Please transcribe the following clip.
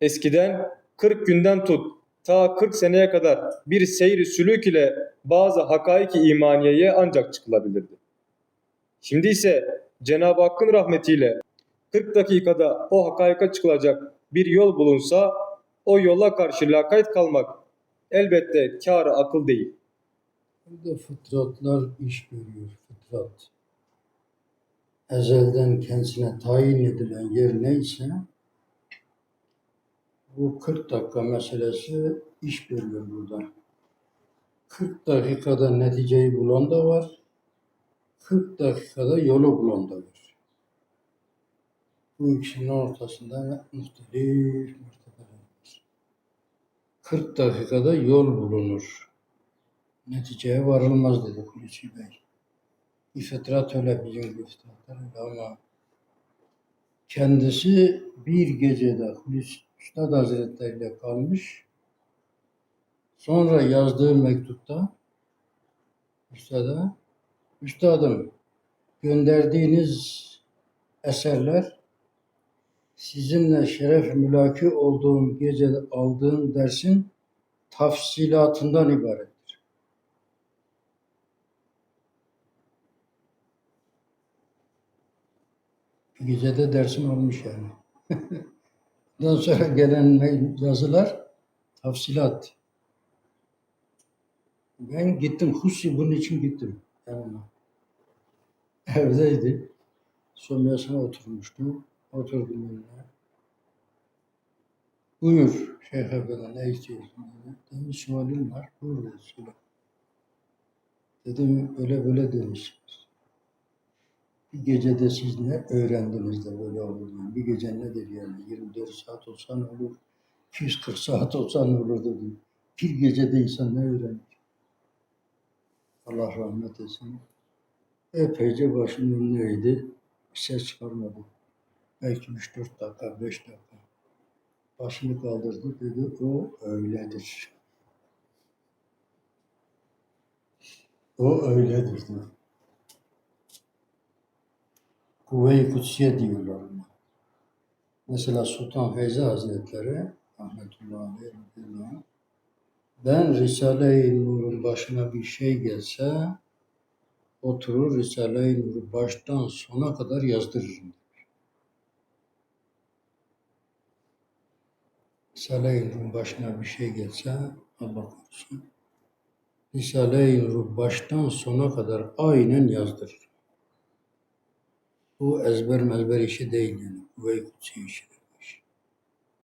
Eskiden 40 günden tut ta 40 seneye kadar bir seyri sülük ile bazı hakaiki imaniyeye ancak çıkılabilirdi. Şimdi ise Cenab-ı Hakk'ın rahmetiyle 40 dakikada o hakaika çıkılacak bir yol bulunsa o yola karşı lakayt kalmak elbette kâr akıl değil. Burada fıtratlar iş görüyor, fıtrat. Ezelden kendisine tayin edilen yer neyse, bu 40 dakika meselesi iş görüyor burada. 40 dakikada neticeyi bulan da var, 40 dakikada yolu bulan da var. Bu ikisinin ortasında muhtelif mertebeler var. 40 dakikada yol bulunur neticeye varılmaz dedi Hulusi Bey. Bir fıtrat öyle bizim bir fıtratlar öyle ama kendisi bir gecede Hulusi Üstad Hazretleri ile kalmış. Sonra yazdığı mektupta Üstad'a Üstadım gönderdiğiniz eserler sizinle şeref mülaki olduğum gecede aldığım dersin tafsilatından ibaret. Bir gecede dersim olmuş yani. Ondan sonra gelen yazılar tafsilat. Ben gittim, hususi bunun için gittim yanına. Evdeydi. Somyasına oturmuştum. Oturdum yanına. Buyur Şeyh Efendi ne istiyorsun dedi. Dedim sualim var. Buyur dedi. Dedim öyle böyle demişsiniz. Bir gecede siz ne öğrendiniz de böyle oldu? Bir gece nedir yani? 24 saat olsa ne olur? 240 saat olsa ne olur dedim. Bir gecede insan ne öğrenir? Allah rahmet etsin. Epeyce başımın önündeydi. Bir ses çıkarmadı. Belki 3-4 dakika, 5 dakika. Başını kaldırdı dedi o öyledir. O öyledir dedi. Kuvve-i Kutsiye diyorlar ona. Mesela Sultan Feyzi Hazretleri rahmetullahi aleyh radıyallahu anh, ben Risale-i Nur'un başına bir şey gelse oturur Risale-i Nur'u baştan sona kadar yazdırırım. Risale-i Nur'un başına bir şey gelse Allah korusun Risale-i Nur'u baştan sona kadar aynen yazdırır. Bu ezber mezber işi değil yani. Kuvve-i işi.